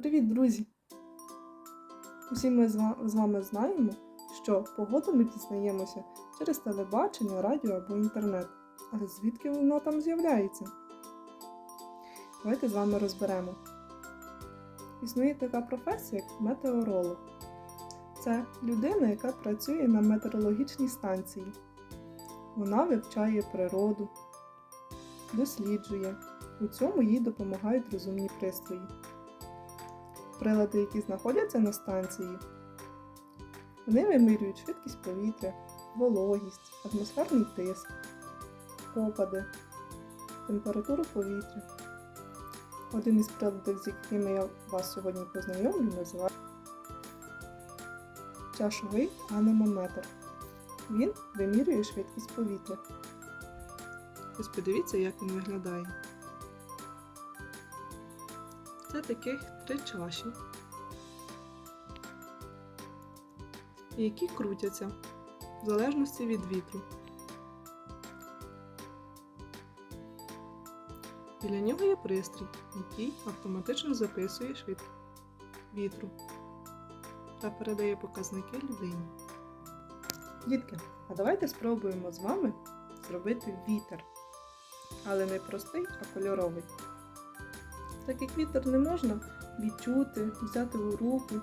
Привіт, друзі! Усі ми з вами знаємо, що погоду ми дізнаємося через телебачення, радіо або інтернет. Але звідки воно там з'являється? Давайте з вами розберемо. Існує така професія, як метеоролог. Це людина, яка працює на метеорологічній станції. Вона вивчає природу, досліджує. У цьому їй допомагають розумні пристрої. Прилади, які знаходяться на станції, вони вимірюють швидкість повітря, вологість, атмосферний тиск, опади, температуру повітря. Один із приладів, з якими я вас сьогодні познайомлю, називається чашовий анемометр. Він вимірює швидкість повітря. Ось подивіться, як він виглядає. Це таких три чаші, які крутяться в залежності від вітру. Біля нього є пристрій, який автоматично записує швидкість вітру та передає показники людині. Дітки, а давайте спробуємо з вами зробити вітер. Але не простий, а кольоровий. Так як вітер не можна відчути, взяти у руку,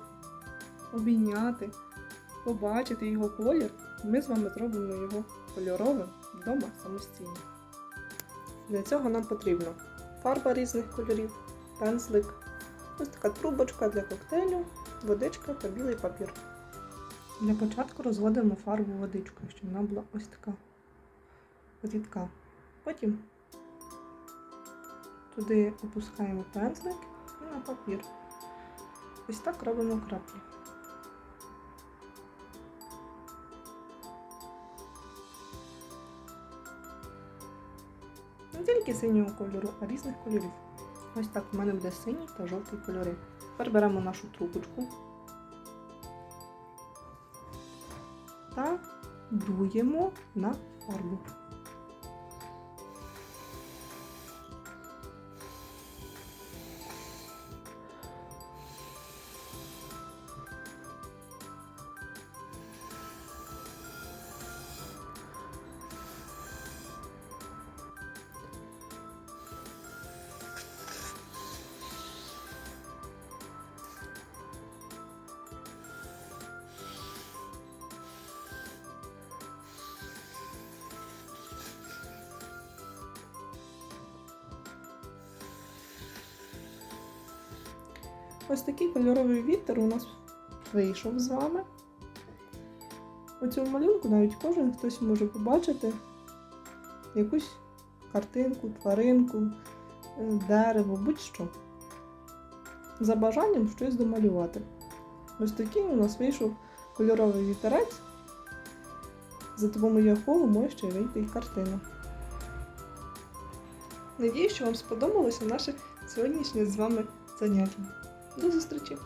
обійняти, побачити його колір, ми з вами зробимо його кольоровим вдома самостійно. Для цього нам потрібно фарба різних кольорів, пензлик, ось така трубочка для коктейлю, водичка та білий папір. Для початку розводимо фарбу водичкою, щоб вона була ось така рідка. Потім туди опускаємо пензлик і на папір. Ось так робимо краплі. Не тільки синього кольору, а різних кольорів. Ось так в мене буде синій та жовтий кольори. Тепер беремо нашу трубочку та дуємо на фарбу. Ось такий кольоровий вітер у нас вийшов з вами. У цьому малюнку навіть кожен хтось може побачити якусь картинку, тваринку, е, дерево, будь-що. За бажанням щось домалювати. Ось такий у нас вийшов кольоровий вітерець, за допомогою якого може ще вийти і картина. Надію, що вам сподобалося наше сьогоднішнє з вами заняття. До зустрічі!